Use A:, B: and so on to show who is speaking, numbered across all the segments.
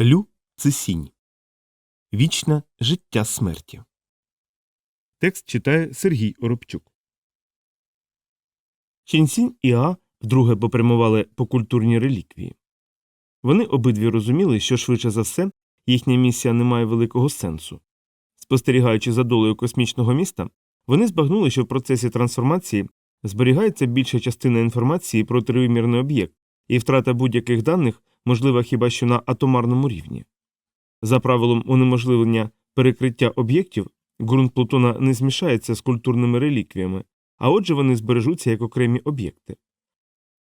A: Лю Цисінь. Вічне життя смерті. Текст читає Сергій Оробчук. Ченсінь і А вдруге попрямували по культурній реліквії. Вони обидві розуміли, що швидше за все їхня місія не має великого сенсу. Спостерігаючи за долею космічного міста, вони збагнули, що в процесі трансформації зберігається більша частина інформації про тривимірний об'єкт, і втрата будь-яких даних можлива хіба що на атомарному рівні. За правилом унеможливлення перекриття об'єктів, ґрунт Плутона не змішається з культурними реліквіями, а отже вони збережуться як окремі об'єкти.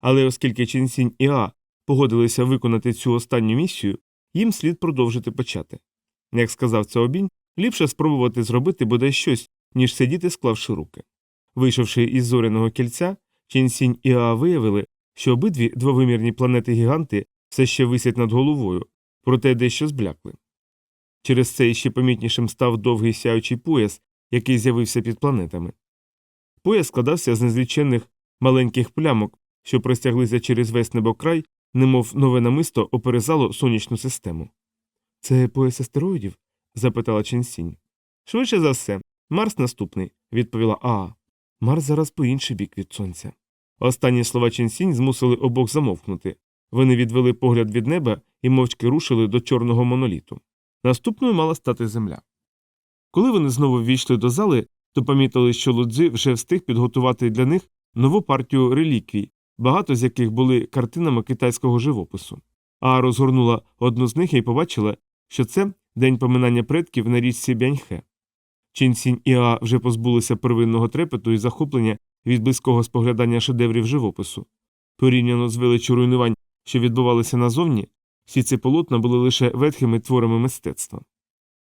A: Але оскільки Ченсінь і А погодилися виконати цю останню місію, їм слід продовжити почати. Як сказав Цаобінь, ліпше спробувати зробити бодай щось, ніж сидіти, склавши руки. Вийшовши із зоряного кільця, Ченсінь і А виявили, що обидві двовимірні планети гіганти все ще висять над головою, проте дещо зблякли. Через це іще помітнішим став довгий сяючий пояс, який з'явився під планетами. Пояс складався з незліченних маленьких плямок, що простяглися через весь небокрай, немов нове намисто оперезало сонячну систему. Це пояс астероїдів? запитала Ченсінь. Швидше за все, Марс наступний, відповіла Аа. Марс зараз по інший бік від сонця. Останні слова Ченсінь змусили обох замовкнути. Вони відвели погляд від неба і мовчки рушили до чорного моноліту. Наступною мала стати земля. Коли вони знову ввійшли до зали, то помітили, що Лудзи вже встиг підготувати для них нову партію реліквій, багато з яких були картинами китайського живопису. А розгорнула одну з них і побачила, що це день поминання предків на річці Бяньхе. Чінсінь і А вже позбулися первинного трепету і захоплення від близького споглядання шедеврів живопису. Порівняно з величу руйнувань, що відбувалися назовні, всі ці полотна були лише ветхими творами мистецтва.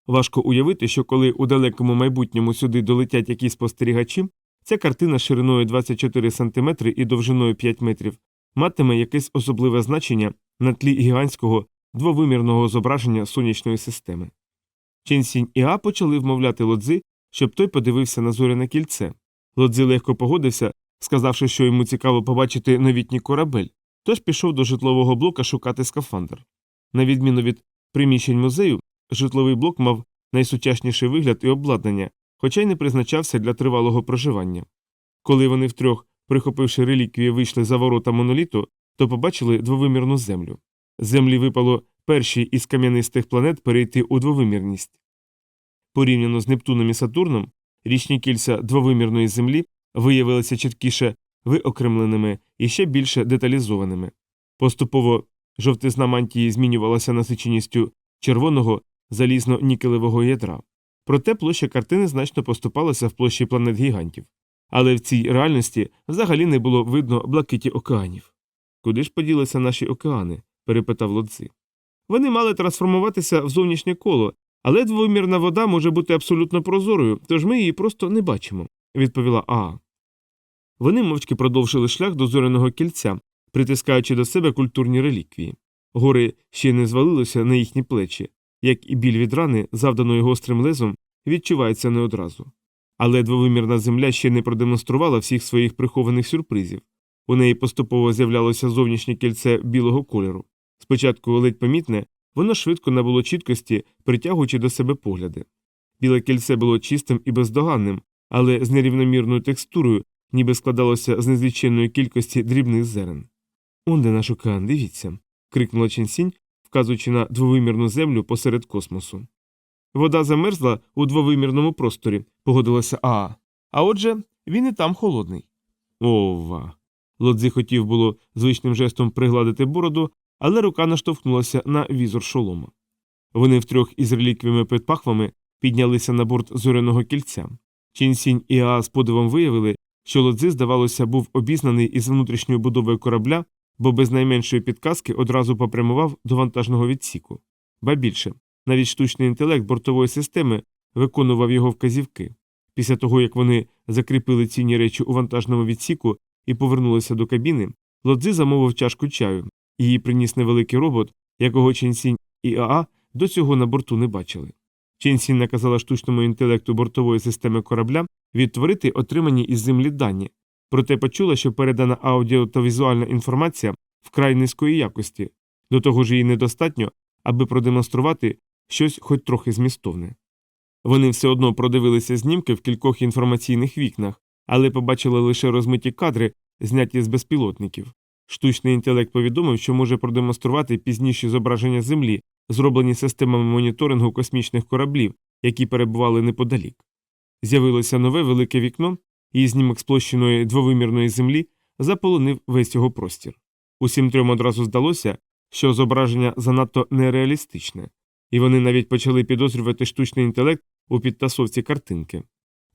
A: Важко уявити, що коли у далекому майбутньому сюди долетять якісь спостерігачі, ця картина шириною 24 см і довжиною 5 метрів матиме якесь особливе значення на тлі гігантського двовимірного зображення сонячної системи. Ченсінь і А почали вмовляти лодзи, щоб той подивився на зоряне кільце. Лодзи легко погодився, сказавши, що йому цікаво побачити новітній корабель, тож пішов до житлового блока шукати скафандр. На відміну від приміщень музею, житловий блок мав найсучасніший вигляд і обладнання, хоча й не призначався для тривалого проживання. Коли вони втрьох, прихопивши реліквії, вийшли за ворота моноліту, то побачили двовимірну землю. Землі випало першій із кам'янистих планет перейти у двовимірність. Порівняно з Нептуном і Сатурном, річні кільця двовимірної землі виявилися чіткіше виокремленими і ще більше деталізованими. Поступово жовтизна мантії змінювалася насиченістю червоного залізно-нікелевого ядра. Проте площа картини значно поступалася в площі планет гігантів. Але в цій реальності взагалі не було видно блакиті океанів. Куди ж поділися наші океани? перепитав лодзи. Вони мали трансформуватися в зовнішнє коло, але двомірна вода може бути абсолютно прозорою, тож ми її просто не бачимо, відповіла Аа. Вони мовчки продовжили шлях до зоряного кільця, притискаючи до себе культурні реліквії. Гори ще не звалилися на їхні плечі, як і біль від рани, завданої гострим лезом, відчувається не одразу. Але двовимірна земля ще не продемонструвала всіх своїх прихованих сюрпризів. У неї поступово з'являлося зовнішнє кільце білого кольору. Спочатку ледь помітне, воно швидко набуло чіткості, притягуючи до себе погляди. Біле кільце було чистим і бездоганним, але з нерівномірною текстурою, ніби складалося з незліченної кількості дрібних зерен. Он де наш океан, дивіться. крикнула Ченсінь, вказуючи на двовимірну землю посеред космосу. Вода замерзла у двовимірному просторі, погодилася Аа. А отже, він і там холодний. Ова. Лодзи хотів було звичним жестом пригладити бороду, але рука наштовхнулася на візор шолома. Вони втрьох із реліквіями під пахвами піднялися на борт зоряного кільця. Чінсінь і Аа з подивом виявили, що лодзи, здавалося, був обізнаний із внутрішньою будовою корабля, бо без найменшої підказки одразу попрямував до вантажного відсіку. Ба більше, навіть штучний інтелект бортової системи виконував його вказівки. Після того, як вони закріпили цінні речі у вантажному відсіку і повернулися до кабіни, лодзи замовив чашку чаю, її приніс невеликий робот, якого Ченсінь і Аа до цього на борту не бачили. Ченсінь наказала штучному інтелекту бортової системи корабля відтворити отримані із землі дані, проте почула, що передана аудіо та візуальна інформація вкрай низької якості, до того ж її недостатньо, аби продемонструвати щось хоч трохи змістовне. Вони все одно продивилися знімки в кількох інформаційних вікнах, але побачили лише розмиті кадри, зняті з безпілотників. Штучний інтелект повідомив, що може продемонструвати пізніші зображення Землі, зроблені системами моніторингу космічних кораблів, які перебували неподалік. З'явилося нове велике вікно, і знімок сплощеної двовимірної землі заполонив весь його простір. Усім трьом одразу здалося, що зображення занадто нереалістичне, і вони навіть почали підозрювати штучний інтелект у підтасовці картинки.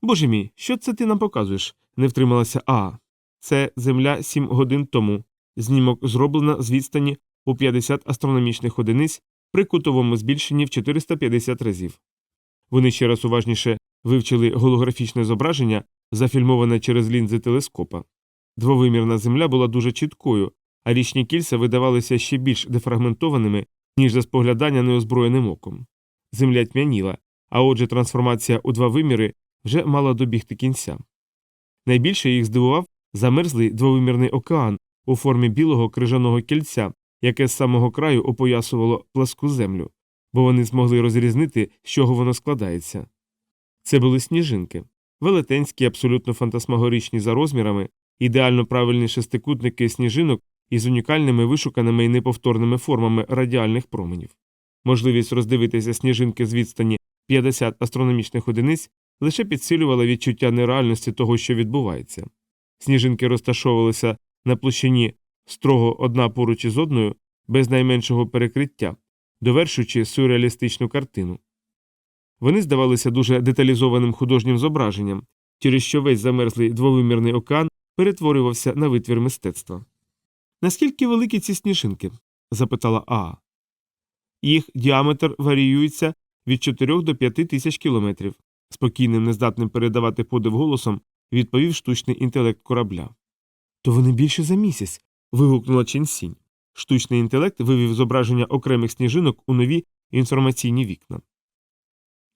A: Боже мій, що це ти нам показуєш? не втрималася Аа. Це земля сім годин тому. Знімок зроблено з відстані у 50 астрономічних одиниць при кутовому збільшенні в 450 разів. Вони ще раз уважніше вивчили голографічне зображення, зафільмоване через лінзи телескопа. Двовимірна земля була дуже чіткою, а річні кільця видавалися ще більш дефрагментованими, ніж за споглядання неозброєним оком. Земля тьмяніла, а отже, трансформація у два виміри вже мала добігти кінця. Найбільше їх здивував замерзлий двовимірний океан у формі білого крижаного кільця, яке з самого краю опоясувало пласку землю, бо вони змогли розрізнити, з чого воно складається. Це були сніжинки, велетенські, абсолютно фантасмагоричні за розмірами, ідеально правильні шестикутники сніжинок із унікальними вишуканими і неповторними формами радіальних променів. Можливість роздивитися сніжинки з відстані 50 астрономічних одиниць лише підсилювала відчуття нереальності того, що відбувається. Сніжинки розташовувалися на площині строго одна поруч із одною, без найменшого перекриття, довершуючи сюрреалістичну картину. Вони здавалися дуже деталізованим художнім зображенням, через що весь замерзлий двовимірний океан перетворювався на витвір мистецтва. Наскільки великі ці сніжинки? запитала Аа. Їх діаметр варіюється від 4 до 5 тисяч кілометрів, спокійним, нездатним передавати подив голосом, відповів штучний інтелект корабля. То вони більше за місяць. вигукнула Ченсінь. Штучний інтелект вивів зображення окремих сніжинок у нові інформаційні вікна.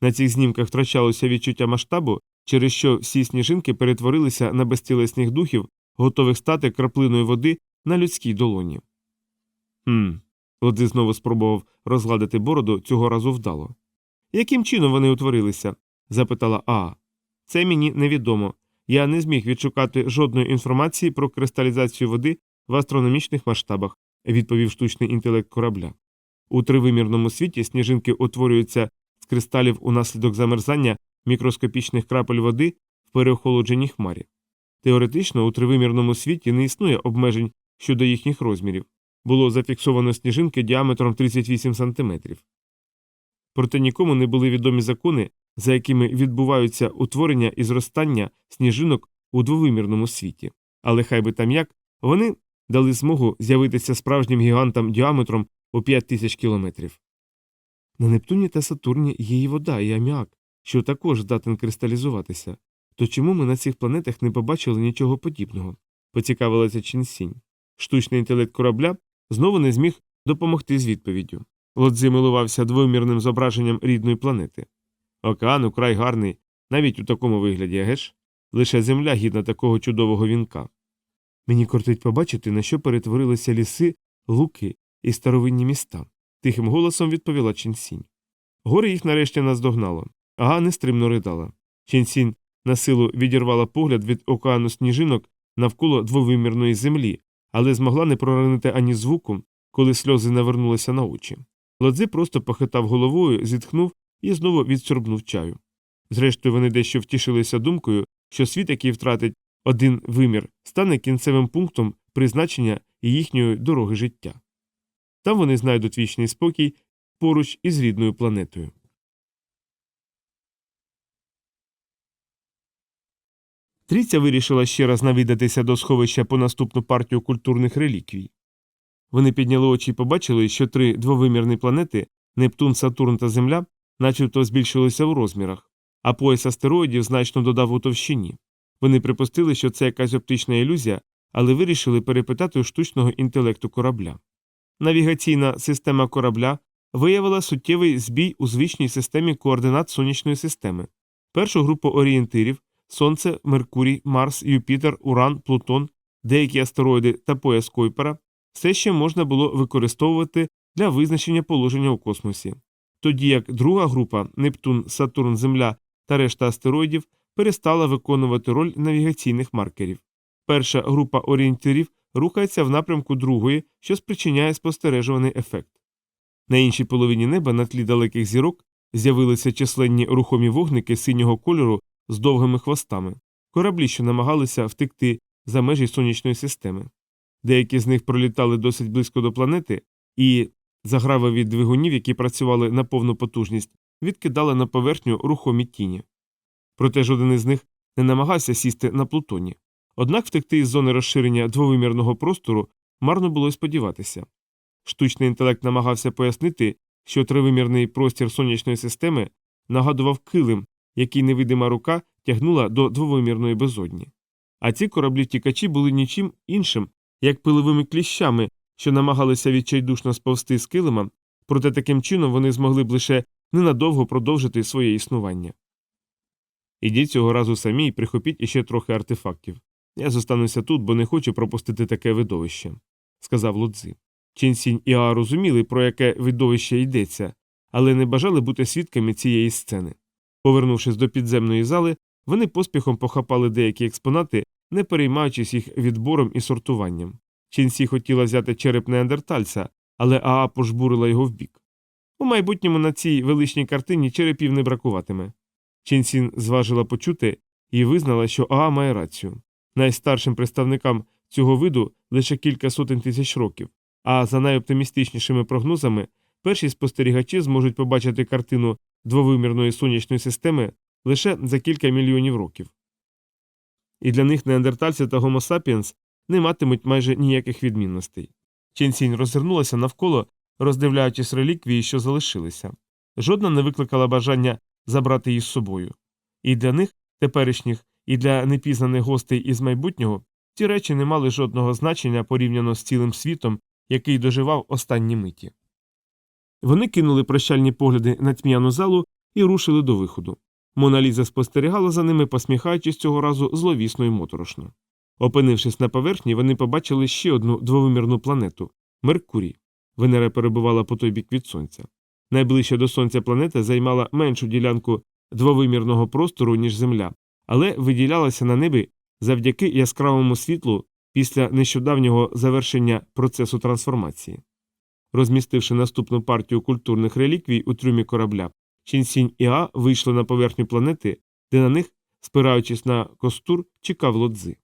A: На цих знімках втрачалося відчуття масштабу, через що всі сніжинки перетворилися на безтілесних духів, готових стати краплиною води на людській долоні. Хм. Лодзи знову спробував розгладити бороду цього разу вдало. Яким чином вони утворилися? запитала Аа. Це мені невідомо. Я не зміг відшукати жодної інформації про кристалізацію води в астрономічних масштабах, відповів штучний інтелект корабля. У тривимірному світі сніжинки утворюються з кристалів унаслідок замерзання мікроскопічних крапель води в переохолодженій хмарі. Теоретично у тривимірному світі не існує обмежень щодо їхніх розмірів. Було зафіксовано сніжинки діаметром 38 см. Проте нікому не були відомі закони, за якими відбуваються утворення і зростання сніжинок у двовимірному світі. Але хай би там як, вони дали змогу з'явитися справжнім гігантам діаметром у 5 тисяч кілометрів. На Нептуні та Сатурні є і вода, і аміак, що також здатен кристалізуватися. То чому ми на цих планетах не побачили нічого подібного? поцікавилася Чінсінь. Штучний інтелект корабля знову не зміг допомогти з відповіддю. Лодзи милувався двомірним зображенням рідної планети. Океан украй гарний, навіть у такому вигляді, геш? Лише земля гідна такого чудового вінка. Мені кортить побачити, на що перетворилися ліси, луки і старовинні міста, тихим голосом відповіла Чінсінь. Горе їх нарешті наздогнало, ага нестримно ридала. Чінсінь на силу відірвала погляд від океану сніжинок навколо двовимірної землі, але змогла не проронити ані звуку, коли сльози навернулися на очі. Лодзи просто похитав головою, зітхнув і знову відсорбнув чаю. Зрештою, вони дещо втішилися думкою, що світ, який втратить один вимір, стане кінцевим пунктом призначення їхньої дороги життя. Там вони знайдуть вічний спокій поруч із рідною планетою. Трійця вирішила ще раз навідатися до сховища по наступну партію культурних реліквій. Вони підняли очі і побачили, що три двовимірні планети Нептун, Сатурн та Земля начебто збільшилися в розмірах, а пояс астероїдів значно додав у товщині. Вони припустили, що це якась оптична ілюзія, але вирішили перепитати у штучного інтелекту корабля. Навігаційна система корабля виявила суттєвий збій у звичній системі координат сонячної системи. Першу групу орієнтирів Сонце, Меркурій, Марс, Юпітер, Уран, Плутон, деякі астероїди та пояс Койпера все ще можна було використовувати для визначення положення у космосі, тоді як друга група Нептун, Сатурн, Земля та решта астероїдів перестала виконувати роль навігаційних маркерів. Перша група орієнтирів рухається в напрямку другої, що спричиняє спостережуваний ефект. На іншій половині неба на тлі далеких зірок з'явилися численні рухомі вогники синього кольору з довгими хвостами, кораблі, що намагалися втекти за межі сонячної системи. Деякі з них пролітали досить близько до планети, і заграви від двигунів, які працювали на повну потужність, відкидали на поверхню рухомі тіні. Проте жоден із них не намагався сісти на Плутоні. Однак втекти із зони розширення двовимірного простору марно було й сподіватися. Штучний інтелект намагався пояснити, що тривимірний простір сонячної системи нагадував килим, який невидима рука тягнула до двовимірної безодні. А ці кораблі втікачі були нічим іншим, як пиловими кліщами, що намагалися відчайдушно сповзти з килима, проте таким чином вони змогли б лише ненадовго продовжити своє існування. Ідіть цього разу самі і прихопіть іще трохи артефактів. Я зостануся тут, бо не хочу пропустити таке видовище, сказав Лудзи. Ченсінь і Аа розуміли, про яке видовище йдеться, але не бажали бути свідками цієї сцени. Повернувшись до підземної зали, вони поспіхом похапали деякі експонати, не переймаючись їх відбором і сортуванням. Ченсі хотіла взяти череп неандертальця, але Аа пожбурила його вбік. У майбутньому на цій величній картині черепів не бракуватиме. Ченсін зважила почути і визнала, що Аа має рацію. Найстаршим представникам цього виду лише кілька сотень тисяч років, а за найоптимістичнішими прогнозами перші спостерігачі зможуть побачити картину двовимірної сонячної системи лише за кілька мільйонів років. І для них неандертальці та гомо сапіенс не матимуть майже ніяких відмінностей. Ченсінь розвернулася навколо, роздивляючись реліквії, що залишилися. Жодна не викликала бажання забрати її з собою. І для них, теперішніх, і для непізнаних гостей із майбутнього, ці речі не мали жодного значення порівняно з цілим світом, який доживав останні миті. Вони кинули прощальні погляди на тьмяну залу і рушили до виходу. Моналіза спостерігала за ними, посміхаючись цього разу зловісно і моторошно. Опинившись на поверхні, вони побачили ще одну двовимірну планету Меркурій. Венера перебувала по той бік від сонця. Найближча до сонця планета займала меншу ділянку двовимірного простору, ніж Земля, але виділялася на небі завдяки яскравому світлу після нещодавнього завершення процесу трансформації. Розмістивши наступну партію культурних реліквій у трюмі корабля, Чінсінь і А вийшли на поверхню планети, де на них, спираючись на костур, чекав лодзи.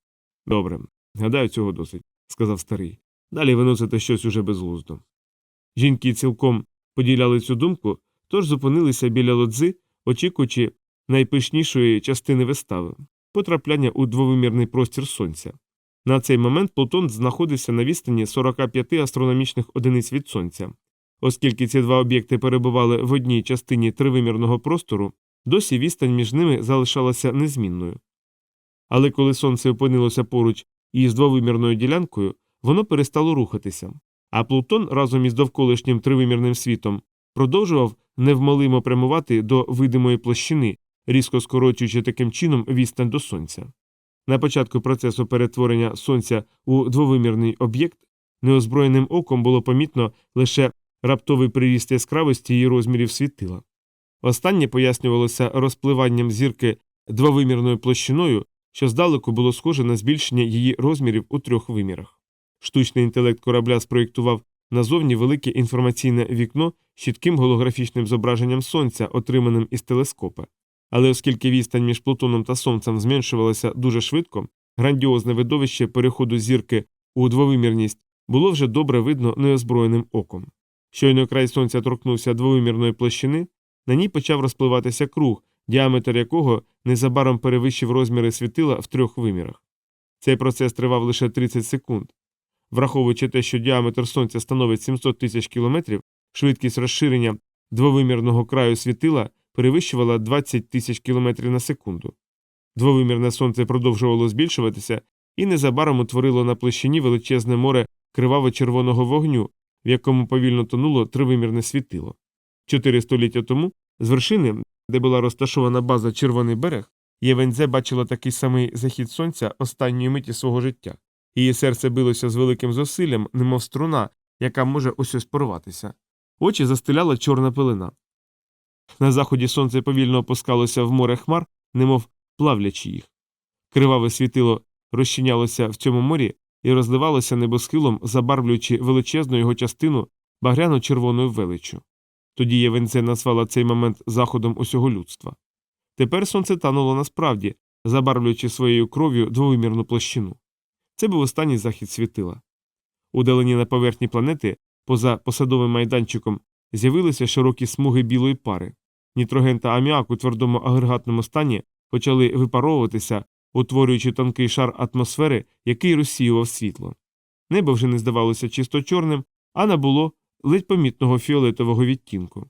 A: Добре, гадаю, цього досить, сказав старий. Далі виносите щось уже безглуздо. Жінки цілком поділяли цю думку, тож зупинилися біля лодзи, очікуючи найпишнішої частини вистави потрапляння у двовимірний простір сонця. На цей момент Плутон знаходився на відстані 45 астрономічних одиниць від сонця. Оскільки ці два об'єкти перебували в одній частині тривимірного простору, досі відстань між ними залишалася незмінною. Але коли сонце опинилося поруч із двовимірною ділянкою, воно перестало рухатися, а Плутон разом із довколишнім тривимірним світом продовжував невмолимо прямувати до видимої площини, різко скорочуючи таким чином відстань до сонця. На початку процесу перетворення сонця у двовимірний об'єкт неозброєним оком було помітно лише раптовий приріст яскравості її розмірів світила. Останнє пояснювалося розпливанням зірки двовимірною площиною, що здалеку було схоже на збільшення її розмірів у трьох вимірах. Штучний інтелект корабля спроєктував назовні велике інформаційне вікно з чітким голографічним зображенням сонця, отриманим із телескопа. Але оскільки відстань між Плутоном та Сонцем зменшувалася дуже швидко, грандіозне видовище переходу зірки у двовимірність було вже добре видно неозброєним оком. Щойно край сонця торкнувся двовимірної площини, на ній почав розпливатися круг, діаметр якого незабаром перевищив розміри світила в трьох вимірах. Цей процес тривав лише 30 секунд. Враховуючи те, що діаметр сонця становить 700 тисяч кілометрів, швидкість розширення двовимірного краю світила перевищувала 20 тисяч кілометрів на секунду. Двовимірне сонце продовжувало збільшуватися і незабаром утворило на площині величезне море криваво-червоного вогню, в якому повільно тонуло тривимірне світило. Чотири століття тому з вершини, де була розташована база Червоний берег, Євензе бачила такий самий захід сонця останньої миті свого життя. Її серце билося з великим зусиллям, немов струна, яка може ось ось порватися. очі застеляла чорна пелена. На заході сонце повільно опускалося в море хмар, немов плавлячи їх. Криваве світило розчинялося в цьому морі і розливалося небосхилом, забарвлюючи величезну його частину багряно-червоною величчю. Тоді Євенце назвала цей момент заходом усього людства. Тепер сонце тануло насправді, забарвлюючи своєю кров'ю двовимірну площину. Це був останній захід світила. Удалені на поверхні планети, поза посадовим майданчиком, з'явилися широкі смуги білої пари. Нітроген та аміак у твердому агрегатному стані почали випаровуватися, утворюючи тонкий шар атмосфери, який розсіював світло. Небо вже не здавалося чисто чорним, а набуло ледь помітного фіолетового відтінку.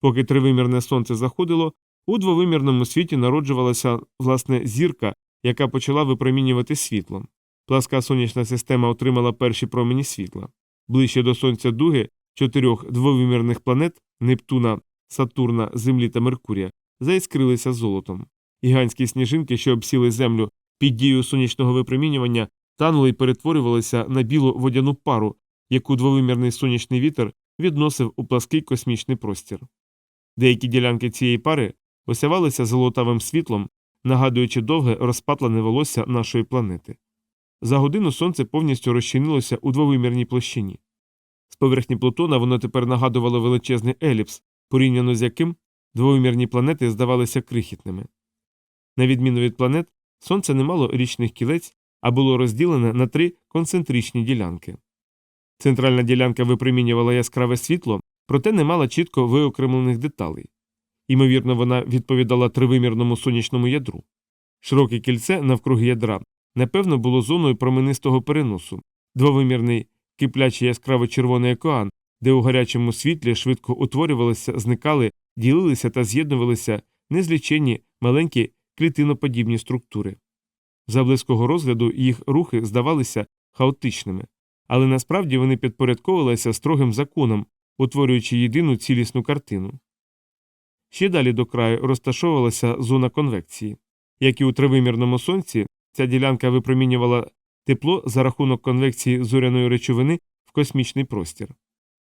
A: Поки тривимірне сонце заходило, у двовимірному світі народжувалася власне зірка, яка почала випромінювати світло. Пласка сонячна система отримала перші промені світла. Ближче до сонця дуги чотирьох двовимірних планет Нептуна, Сатурна, Землі та Меркурія заіскрилися золотом. Гігантські сніжинки, що обсіли землю під дією сонячного випромінювання, танули і перетворювалися на білу водяну пару, яку двовимірний сонячний вітер відносив у плаский космічний простір. Деякі ділянки цієї пари осявалися золотавим світлом, нагадуючи довге розпатлене волосся нашої планети. За годину сонце повністю розчинилося у двовимірній площині. З поверхні Плутона воно тепер нагадувало величезний еліпс, порівняно з яким двовимірні планети здавалися крихітними. На відміну від планет, сонце не мало річних кілець, а було розділене на три концентричні ділянки. Центральна ділянка випромінювала яскраве світло, проте не мала чітко виокремлених деталей. Ймовірно, вона відповідала тривимірному сонячному ядру. Широке кільце навкруги ядра, напевно, було зоною променистого переносу, двовимірний киплячий яскраво червоний океан, де у гарячому світлі швидко утворювалися, зникали, ділилися та з'єднувалися незліченні маленькі клітиноподібні структури. За близького розгляду їх рухи здавалися хаотичними, але насправді вони підпорядковувалися строгим законом, утворюючи єдину цілісну картину. Ще далі до краю розташовувалася зона конвекції. Як і у тривимірному сонці, ця ділянка випромінювала тепло за рахунок конвекції зоряної речовини в космічний простір.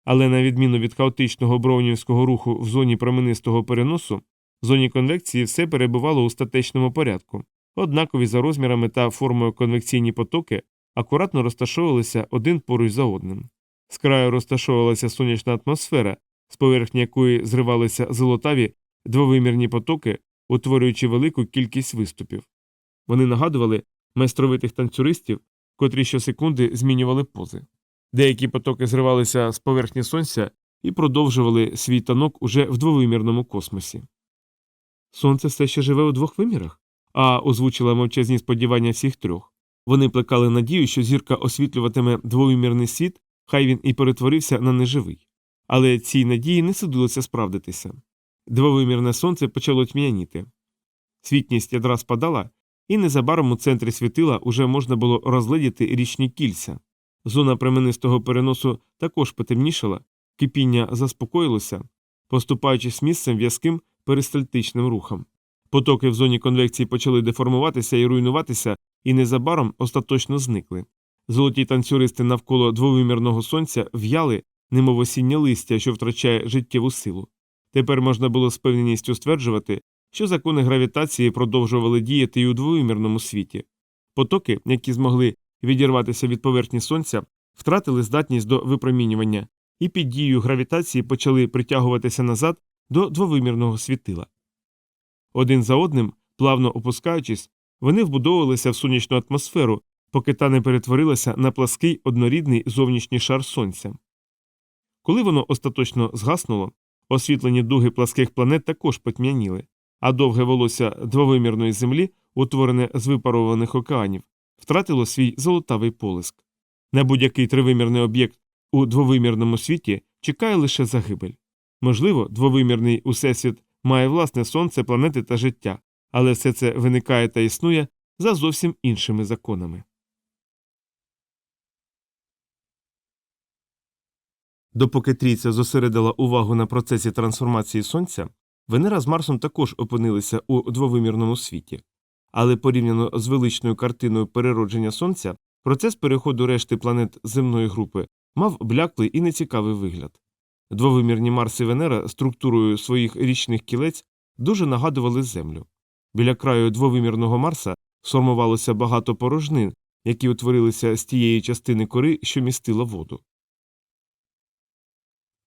A: Але на відміну від хаотичного броунівського руху в зоні променистого переносу, в зоні конвекції все перебувало у статечному порядку, однакові за розмірами та формою конвекційні потоки акуратно розташовувалися один поруч за одним. З краю розташовувалася сонячна атмосфера, з поверхні якої зривалися золотаві двовимірні потоки, утворюючи велику кількість виступів. Вони нагадували майстровитих танцюристів, котрі щосекунди змінювали пози. Деякі потоки зривалися з поверхні сонця і продовжували свій танок уже в двовимірному космосі. Сонце все ще живе у двох вимірах, а озвучила мовчазні сподівання всіх трьох. Вони плекали надію, що зірка освітлюватиме двовимірний світ, хай він і перетворився на неживий. Але цій надії не судилося справдитися. Двовимірне сонце почало тьмяніти. Світність ядра спадала, і незабаром у центрі світила уже можна було розгледіти річні кільця. Зона променистого переносу також потемнішала, кипіння заспокоїлося, поступаючись місцем в'язким перистальтичним рухом. Потоки в зоні конвекції почали деформуватися і руйнуватися, і незабаром остаточно зникли. Золоті танцюристи навколо двовимірного сонця в'яли, немов осіннє листя, що втрачає життєву силу. Тепер можна було з певністю стверджувати, що закони гравітації продовжували діяти і у двовимірному світі. Потоки, які змогли відірватися від поверхні сонця, втратили здатність до випромінювання і під дією гравітації почали притягуватися назад до двовимірного світила. Один за одним, плавно опускаючись, вони вбудовувалися в сонячну атмосферу, поки та не перетворилася на плаский однорідний зовнішній шар сонця. Коли воно остаточно згаснуло, освітлені дуги пласких планет також потьмяніли, а довге волосся двовимірної землі, утворене з випарованих океанів, втратило свій золотавий полиск. На будь-який тривимірний об'єкт у двовимірному світі чекає лише загибель. Можливо, двовимірний усесвіт має власне сонце, планети та життя, але все це виникає та існує за зовсім іншими законами. Допоки трійця зосередила увагу на процесі трансформації сонця, Венера з Марсом також опинилися у двовимірному світі. Але порівняно з величною картиною переродження сонця, процес переходу решти планет земної групи мав бляклий і нецікавий вигляд. Двовимірні Марс і Венера структурою своїх річних кілець дуже нагадували Землю. Біля краю двовимірного Марса сформувалося багато порожнин, які утворилися з тієї частини кори, що містила воду.